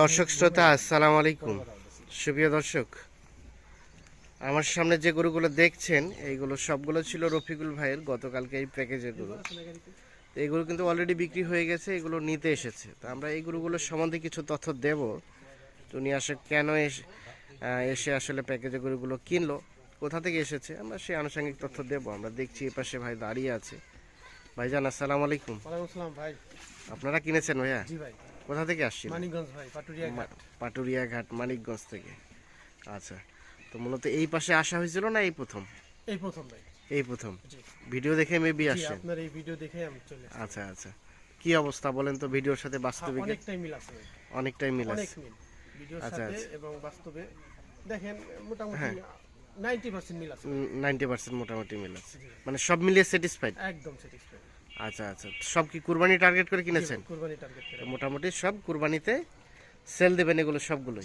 দর্শক শ্রোতা আসসালামু আলাইকুম। সুপ্রিয় দর্শক আমার সামনে যে গরুগুলো দেখছেন এইগুলো সবগুলো ছিল রফিকুল ভাইয়ের গতকালকে এই প্যাকেজের গরু। তো এগুলো কিন্তু অলরেডি বিক্রি হয়ে গেছে এগুলো নিতে এসেছে। তো আমরা এই গরুগুলোর সম্বন্ধে কিছু তথ্য দেব। তো উনি আসে কেন এসে এসে আসলে প্যাকেজের গরুগুলো কিনলো কোথা থেকে এসেছে আমরা সেই আনুষঙ্গিক তথ্য দেব। আমরা দেখছি এ পাশে ভাই দাঁড়িয়ে আছে। ভাইজান আসসালামু আলাইকুম। ভাই। আপনারা কিনেছেন ভাইয়া? জি ভাই। কোথা থেকে আসছিলেন? মানিকগঞ্জ ভাই পাটুরিয়া ঘাট। পাটুরিয়া ঘাট মানিকগঞ্জ থেকে। আচ্ছা তো মূলত এই পাশে আসা হয়েছিল না এই প্রথম? এই প্রথম ভাই। এই প্রথম। ভিডিও দেখে মেবি আসছেন। আপনার এই ভিডিও দেখে আমি চলে আচ্ছা আচ্ছা। কি অবস্থা বলেন তো ভিডিওর সাথে বাস্তবিক? অনেকটাই মিল আছে অনেকটাই মিল আছে। ভিডিওর আচ্ছা, সাথে আচ্ছা। এবং বাস্তবে দেখেন মোটামুটি হ্যাঁ। নাইনটি পার্সেন্ট মিল আছে। নাইনটি পার্সেন্ট মোটামুটি মিল আছে। মানে সব মিলিয়ে স্যাটিসফাইড একদম স্যাটিসফাইড আচ্ছা আচ্ছা। সব কি কুরবানি টার্গেট করে কিনেছেন? কুরবানি টার্গেট করে। মোটামুটি সব কুরবানিতে সেল দেবেন এগুলো সবগুলো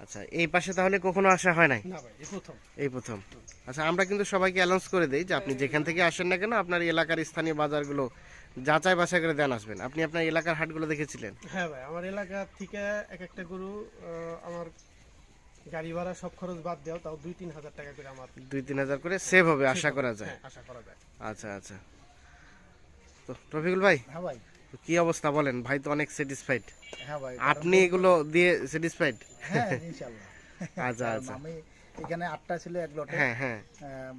আচ্ছা এই পাশে তাহলে কখনো আসা হয় নাই? এই প্রথম। এই প্রথম। আচ্ছা আমরা কিন্তু সবাইকে অ্যানাউন্স করে দেই যে আপনি যেখান থেকে আসেন না কেন আপনার এলাকার স্থানীয় বাজারগুলো যাচাই বাছাই করে দেন আসবেন। আপনি আপনার এলাকার হাটগুলো দেখেছিলেন? হ্যাঁ ভাই আমার এলাকা থেকে এক একটা গরু আমার গাড়ি ভাড়া সব খরচ বাদ দেওয়া তাও দুই তিন হাজার টাকা করে আমার দুই তিন হাজার করে সেভ হবে আশা করা যায়। হ্যাঁ, আশা করা যায়। আচ্ছা আচ্ছা। তো রফিকুল ভাই হ্যাঁ ভাই। কি অবস্থা বলেন? ভাই তো অনেক স্যাটিসফাইড হ্যাঁ ভাই আপনি এগুলো দিয়ে স্যাটিসফাইড হ্যাঁ ইনশাল্লাহ। আচ্ছা আচ্ছা। আমি এখানে আটটা ছিল এক লটে। হ্যাঁ হ্যাঁ।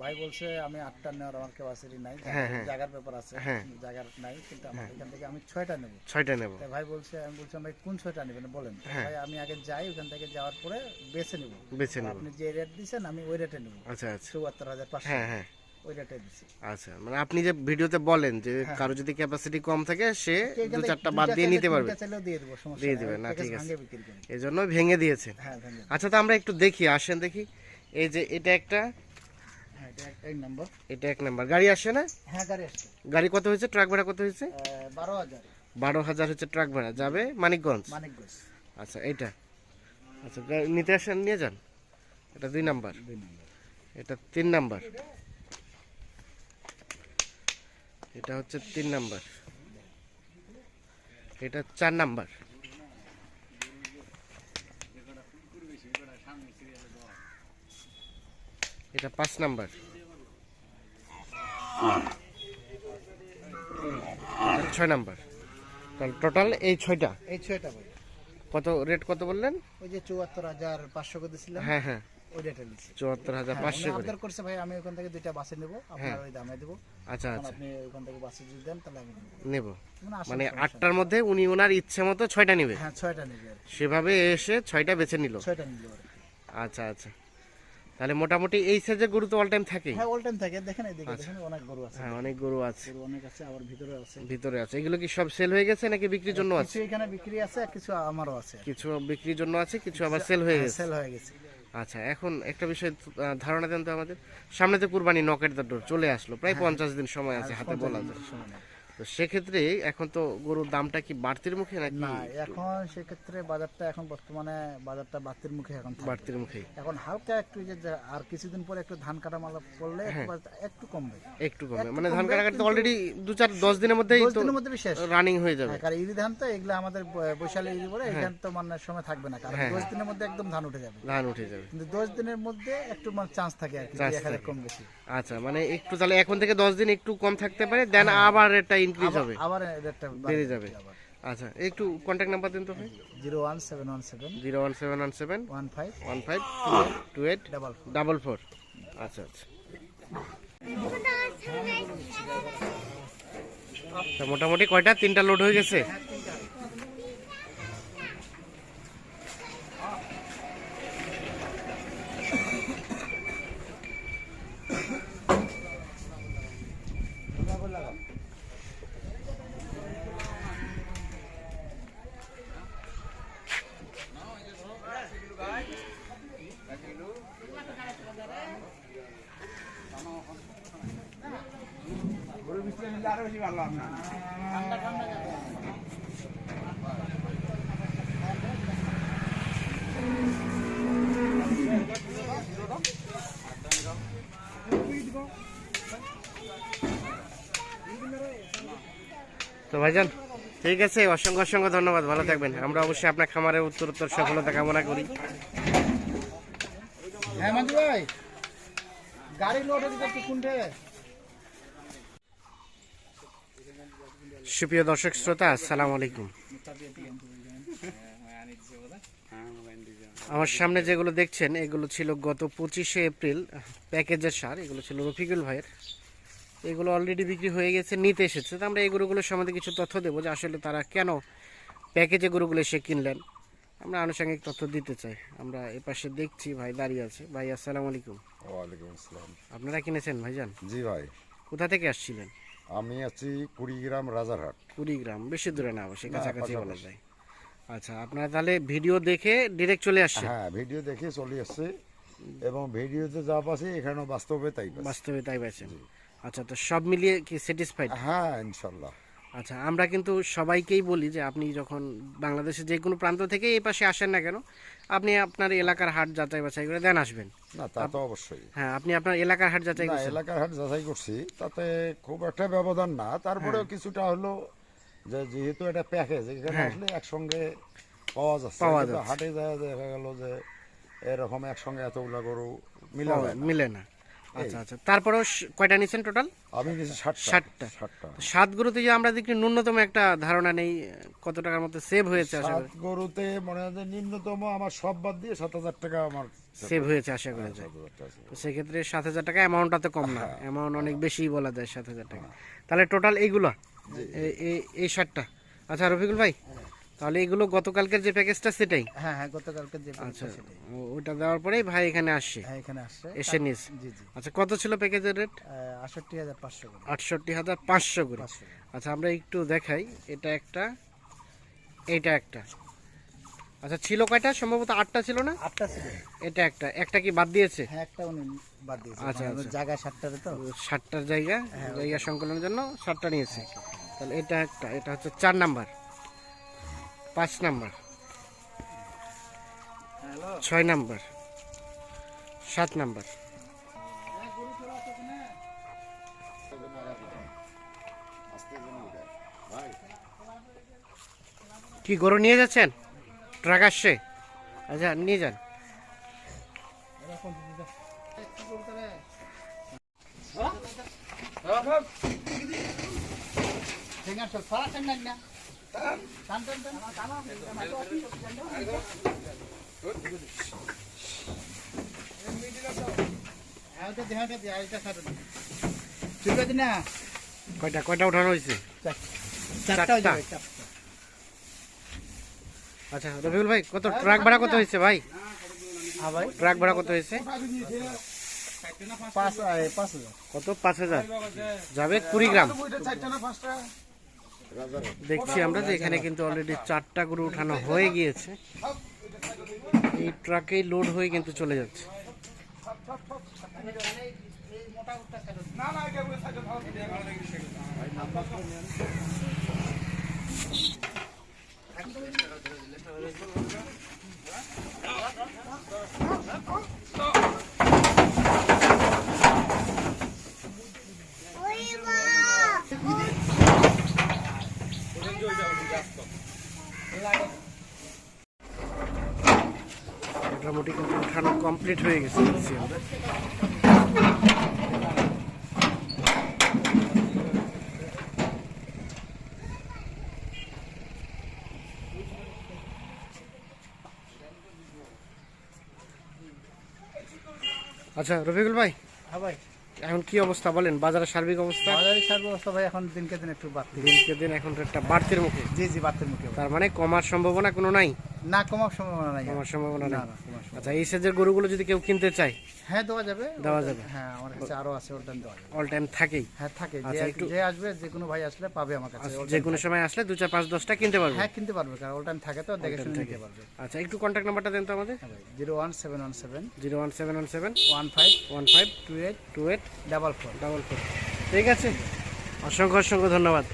ভাই বলছে আমি আটটা নেওয়ার আমার ক্যাপাসিটি নাই। হ্যাঁ, হ্যাঁ। জায়গার ব্যাপার আছে হ্যাঁ। জায়গার নাই কিন্তু আমার এখান থেকে আমি ছয়টা নেব। ছয়টা নেব। ভাই বলছে আমি বলছিলাম ভাই কোন ছয়টা নেবেন বলেন? হ্যাঁ। ভাই আমি আগে যাই ওখান থেকে যাওয়ার পরে বেছে নেব। বেছে নেব। আপনি যে রেট দিয়েছেন আমি ওই রেটে নেব। আচ্ছা আচ্ছা। চুয়াত্তর হাজার পাঁচশো। হ্যাঁ হ্যাঁ। আচ্ছা মানে আপনি যে ভিডিওতে বলেন যে কারও যদি ক্যাপাসিটি কম থাকে সে দু চারটা বাদ দিয়ে নিতে পারবে। দিয়ে দেবো সমস্যা দিয়ে নাই। না, ঠিক আছে। ভাঙে এই জন্য ভেঙে দিয়েছেন হ্যাঁ আচ্ছা তো আমরা একটু দেখি আসেন দেখি। এই যে এটা একটা হ্যাঁ এটা এক- নম্বর। গাড়ি আসে না? হ্যাঁ গাড়ি কত হয়েছে? ট্রাক ভাড়া কত হয়েছে? বারো হাজার। বারো হাজার হচ্ছে ট্রাক ভাড়া। যাবে মানিকগঞ্জ? মানিকগঞ্জ। আচ্ছা এইটা। আচ্ছা নিতে আসেন নিয়ে যান। এটা দুই নম্বর। এটা তিন নাম্বার। এটা হচ্ছে তিন নাম্বার। এটা চার নাম্বার। এটা পাঁচ নাম্বার। ছয় নাম্বার। তাহলে টোটাল এই ছয়টা? এই ছয়টা কত রেট কত বললেন? ওই যে চুয়াত্তর হাজার পাঁচশো করে দিয়েছিলাম হ্যাঁ হ্যাঁ। চুয়াত্তর হাজার হ্যাঁ, পাঁচশো করছে ভাই আমি ওখান থেকে দুইটা বাসে নেব আপনার ওই দামে দেবো। আচ্ছা আচ্ছা। আপনি ওখান থেকে বাসে যদি দেন তাহলে আমি নেব। মানে মানে আটটার মধ্যে উনি ওনার ইচ্ছে মতো ছয়টা নেবে। হ্যাঁ ছয়টা নেবে সেভাবে এসে ছয়টা বেছে নিল। ছয়টা নিলে আচ্ছা আচ্ছা। তাহলে মোটামুটি এই সাইজের গরু তো অল টাইম থাকেই। হ্যাঁ অল টাইম থাকে। দেখেন দেখেন অনেক গরু আছে। হ্যাঁ অনেক গরু আছে। গরু অনেক আছে আবার ভিতরে আছে। ভিতরে আছে। এগুলো কি সব সেল হয়ে গেছে নাকি বিক্রির জন্য আছে? কিছু এখানে বিক্রি আছে কিছু আমারও আছে কিছু বিক্রির জন্য আছে কিছু আবার সেল হয়ে গেছে। সেল হয়ে গেছে। আচ্ছা এখন একটা বিষয় ধারণা দেন তো আমাদের। সামনে তো কুরবানি নকের দা ডোর চলে আসলো প্রায় পঞ্চাশ দিন সময় আছে হাতে বলা যায়। তো সেক্ষেত্রে এখন তো গরুর দামটা কি বাড়তির মুখে নাকি না এখন সেক্ষেত্রে বাজারটা এখন বর্তমানে বাজারটা বাড়তির মুখে এখন বাড়তির মুখে এখন হালকা একটু যে আর কিছুদিন পরে একটু ধান কাটা মালা পড়লে একটু হ্যাঁ। কমবে। একটু কমে একটু মানে ধান কমবে, কাটাকাটি তো কিন্তু- অলরেডি দু চার দশ দিনের মধ্যেই তো দিনের মধ্যে শেষ। রানিং হয়ে যাবে। হ্যাঁ, কারণ ইরি ধান তো এগুলো আমাদের বৈশালী ইরি পরে এখানে তো মানে সময় থাকবে না কারণ হ্যাঁ, দশ দিনের মধ্যে একদম ধান উঠে যাবে। ধান উঠে যাবে। কিন্তু দশ দিনের মধ্যে একটু মানে চান্স থাকে আর কি এক হাজার থাকে। কম বেশি। আচ্ছা মানে একটু তাহলে এখন থেকে দশ দিন একটু কম থাকতে পারে দেন আবার এটা ইনক্রিজ হবে। আবার রেটটা বেড়ে যাবে। আচ্ছা একটু কন্ট্যাক্ট নাম্বার দিন তো ভাই। Zero one seven one seven zero one seven one seven one five one five two eight double double four. আচ্ছা আচ্ছা। তা মোটামুটি কয়টা? তিনটা লোড হয়ে গেছে? তো ভাইজান, ঠিক আছে, অসংখ্য অসংখ্য ধন্যবাদ, ভালো থাকবেন। আমরা অবশ্যই আপনার খামারের উত্তরোত্তর সফলতা কামনা করি। হ্যাঁ মঞ্জু ভাই, গাড়ি লোড কোনটে সুপ্রিয় দর্শক শ্রোতা আসসালামু আলাইকুম। আমার সামনে যেগুলো দেখছেন এগুলো ছিল গত পঁচিশে এপ্রিল প্যাকেজের সার এগুলো ছিল রফিকুল ভাইয়ের। এগুলো অলরেডি বিক্রি হয়ে গেছে নিতে এসেছে। তো আমরা এই গরুগুলোর সম্বন্ধে কিছু তথ্য দেবো যে আসলে তারা কেন প্যাকেজে গরুগুলো এসে কিনলেন। আমরা আনুষঙ্গিক তথ্য দিতে চাই। আমরা এপাশে দেখছি ভাই দাঁড়িয়ে আছে। ভাই আসসালামু আলাইকুম। ওয়ালাইকুম আসসালাম। আপনারা কিনেছেন ভাইজান? জি ভাই। কোথা থেকে আসছিলেন? আমি আছি কুড়িগ্রাম রাজারহাট। কুড়িগ্রাম বেশি দূরে না অবশ্যই কাছাকাছি বলা। যায়। আচ্ছা আপনারা তাহলে ভিডিও দেখে ডিরেক্ট চলে আসছে হ্যাঁ ভিডিও দেখে চলে আসছে এবং ভিডিওতে যা পাচ্ছি এখানেও বাস্তবে তাই বাস্তবে তাই পাচ্ছেন। আচ্ছা তো সব মিলিয়ে কি স্যাটিসফাইড হ্যাঁ ইনশাল্লাহ। আচ্ছা আমরা কিন্তু সবাইকেই বলি যে আপনি যখন বাংলাদেশের যে কোনো প্রান্ত থেকে এই পাশে আসেন না কেন আপনি আপনার এলাকার হাট যাচাই বাছাই করে দেন আসবেন। না তা তো অবশ্যই। হ্যাঁ আপনি আপনার এলাকার হাট যাচাই করছেন। এলাকার হাট যাচাই করছি তাতে খুব একটা ব্যবধান না। তারপরেও কিছুটা হলো যে যেহেতু এটা প্যাকেজ এখানে হ্যাঁ। আসলে একসঙ্গে পাওয়া যাচ্ছে। পাওয়া কিন্তু যাচ্ছে। হাটে যায় দেখা গেল যে এরকম একসঙ্গে এতগুলা গরু মিলা মিলে না। আচ্ছা আচ্ছা। তারপরেও কয়টা নিচ্ছেন টোটাল আমি নিয়েছি ষাটটা ষাটটা। ষাটটা সাত গরুতে যে আমরা দেখি ন্যূনতম একটা ধারণা নেই কত টাকার মতো সেভ হয়েছে আশা সাত করি? গরুতে মনে হয় নিম্নতম আমার সব বাদ দিয়ে সাত হাজার টাকা আমার সেভ হয়েছে। আশা করা যায় টাকা আছে। তো সেক্ষেত্রে সাত হাজার টাকা অ্যামাউন্টটা তো কম না। অ্যামাউন্ট অনেক বেশি বলা যায় সাত হাজার টাকা। তাহলে টোটাল এইগুলো? এই- এই- এই আচ্ছা রফিকুল ভাই? তাহলে এগুলো গতকালকের যে প্যাকেজটা সেটাই? হ্যাঁ হ্যাঁ গতকালকের যে আচ্ছা সেটাই। ওটা দেওয়ার পরেই ভাই এখানে আসছে? হ্যাঁ এখানে আসছে। এসে নিয়েছে? জি জি। আচ্ছা কত ছিল প্যাকেজের রেট? আষট্টি হাজার পাঁচশো করে। আটষট্টি হাজার পাঁচশো করে। আচ্ছা আমরা একটু দেখাই। এটা একটা এইটা একটা। আচ্ছা ছিল কয়টা? সম্ভবত আটটা ছিল না? আটটা ছিল। এটা একটা। একটা কি বাদ দিয়েছে? হ্যাঁ একটা উনি বাদ দিয়েছে। আচ্ছা, মানে আচ্ছা। জায়গা সাতটারে তো। সাতটার জায়গা জায়গা সংকলনের জন্য সাতটা নিয়েছে। তাহলে এটা একটা এটা হচ্ছে চার নাম্বার। পাঁচ নাম্বার। ছয় নাম্বার। সাত নাম্বার। কি গরু নিয়ে যাচ্ছেন? ট্রাক আসছে? আচ্ছা নিয়ে যান। টান টান হ্যাঁ। ঠিক আছে না কয়টা কয়টা উঠানো হয়েছে? হয়ে আচ্ছা রবিউল ভাই কত ট্রাক ভাড়া কত হয়েছে ভাই? হ্যাঁ ভাই। ট্রাক ভাড়া কত হয়েছে? কত? পাঁচ হাজার। যাবে কুড়িগ্রাম দেখছি আমরা যে এখানে কিন্তু অলরেডি চারটা গরু উঠানো হয়ে গিয়েছে। এই ট্রাকেই লোড হয়ে কিন্তু চলে যাচ্ছে। মোটামুটি কিন্তু উঠানো কমপ্লিট হয়ে গেছে আচ্ছা রফিকুল ভাই হ্যাঁ ভাই। এখন কি অবস্থা বলেন? বাজারের সার্বিক অবস্থা? বাজারে সার ব্যবস্থা ভাই এখন দিনকে দিন একটু বাড়তি। দিনকে দিন এখন একটা বাড়তির মুখে। জি জি বাড়তির মুখে। তার মানে কমার সম্ভাবনা কোনো নাই? না কমার সম্ভাবনা নাই। কমার সম্ভাবনা নেই? আচ্ছা এই সেজের গরুগুলো যদি কেউ কিনতে চায়? হ্যাঁ দেওয়া যাবে দেওয়া যাবে। হ্যাঁ আমার কাছে আরও আছে ওটা দেওয়া যাবে। অল টাইম থাকেই? হ্যাঁ থাকে। যে আচ্ছা, একটু- যে আসবে যে কোনো ভাই আসলে পাবে আমার কাছে যে কোনো সময় আসলে দু চার পাঁচ দশটা কিনতে পারবে? হ্যাঁ কিনতে পারবে কারণ ওল টাইম থাকে তো দেখে শুনে নিতে পারবে। আচ্ছা একটু কন্ট্যাক্ট নাম্বারটা দেন তো আমাদের। হ্যাঁ zero one seven one seven zero one seven one seven one five one five two eight two eight double four. Double four. ঠিক আছে? অসংখ্য অসংখ্য ধন্যবাদ।